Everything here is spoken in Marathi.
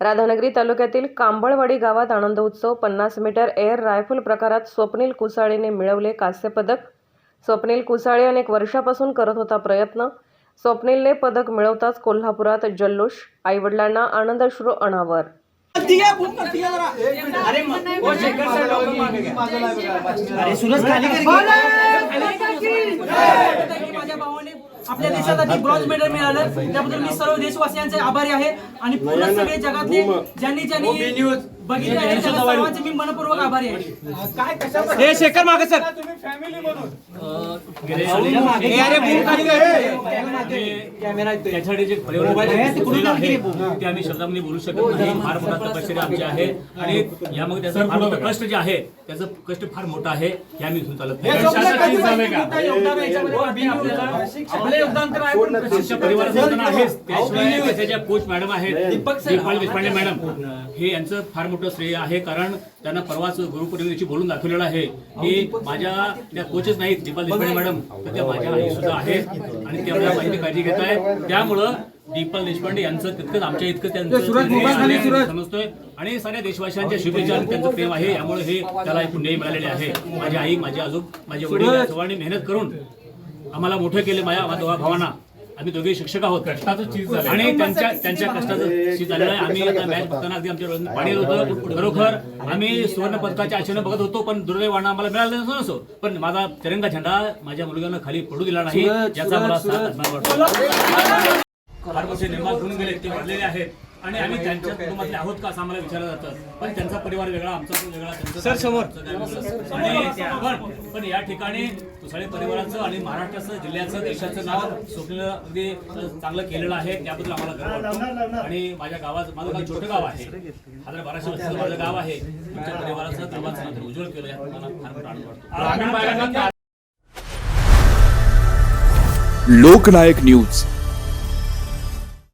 राधानगरी तालुक्यातील कांबळवाडी गावात आनंद उत्सव पन्नास मीटर एअर रायफल प्रकारात स्वप्नील कुसाळेने मिळवले कांस्य पदक. स्वप्नील कुसाळे अनेक वर्षापासून करत होता प्रयत्न. स्वप्नीलने पदक मिळवताच कोल्हापुरात जल्लोष आईवडिलांना आनंदश्रू अनावर. फोन जरा अरे म- वो शेखर सर डॉक्टर मागे गया. अरे सूरज खाली कर की. माझ्या भावाने आपल्या देशासाठी ब्रॉन्झ मेडल मिळालं त्याबद्दल मी सर्व देशवासियांचे आभारी आहे आणि पूर्ण सगळे जगातले ज्यांनी ज्यांनी बघितले आहे त्या सर्वांचे मी मनपूर्वक आभारी आहे. काय कशा हे शेखर मागे सर. हे अरे बूम खाली त्याच्यासाठी जे परिवार आहे ते आम्ही शब्दामध्ये बोलू शकत नाही. फार मोठा तपश्चर्या आमची आहे. आणि यामध्ये त्याचं फार मोठं कष्ट जे आहे त्याचं कष्ट फार मोठं आहे हे आम्ही इथून चालत नाही. आपलं योगदान तर आहे पण आमच्या परिवाराचं योगदान आहेच त्याशिवाय त्याच्या ज्या कोच मॅडम आहेत दीपाली देशपांडे मॅडम हे यांचं फार मोठं श्रेय आहे कारण त्यांना परवाच गुरुपौर्णिमेची बोलून दाखवलेलं आहे. की माझ्या त्या कोचच नाहीत दीपाली देशपांडे मॅडम तर त्या माझ्या आई सुद्धा आहेत आणि ते आपल्या माझी काळजी घेत आहे त्यामुळं दीपल देशपांडे यांचं तितकंच आमच्या इतकं त्यांचं समजतोय. आणि साऱ्या देशवासियांच्या शुभेच्छा त्यांचं प्रेम आहे यामुळे हे त्याला एक पुण्यही मिळालेले आहे. माझी आई माझे आजोब माझे वडील सर्वांनी मेहनत करून आम्हाला मोठं केले माझ्या भावांना. आम्ही दोघे शिक्षक आहोत. कष्टाचं चीज आणि त्यांच्या त्यांच्या कष्टाचं चीज झालेलं आहे आम्ही मॅच बघताना अगदी आमच्या पाणी होतं खरोखर आम्ही सुवर्ण पदकाच्या आशेने बघत होतो पण दुर्दैवानं आम्हाला मिळालं नसो पण माझा तिरंगा झेंडा माझ्या मुलग्यानं खाली पडू दिला नाही याचा मला फार मोठे निर्माण होऊन गेले ते वाढलेले आहेत. आणि आम्ही त्यांच्या कुटुंबातले आहोत का असं आम्हाला विचारलं जातं. पण त्यांचा परिवार वेगळा आमचा तो वेगळा त्यांचा सर समोर. आणि पण पण या ठिकाणी तुसाळे परिवाराचं आणि महाराष्ट्राचं जिल्ह्याचं देशाचं नाव स्वप्न अगदी चांगलं केलेलं आहे त्याबद्दल आम्हाला गर्व वाटतो. आणि माझ्या गावात माझं गाव छोटं गाव आहे. हजार बाराशे वर्षाचं माझं गाव आहे. तुमच्या परिवाराचं उज्ज्वल केलं यात मला फार मोठा आनंद वाटतो. लोकनायक न्यूज.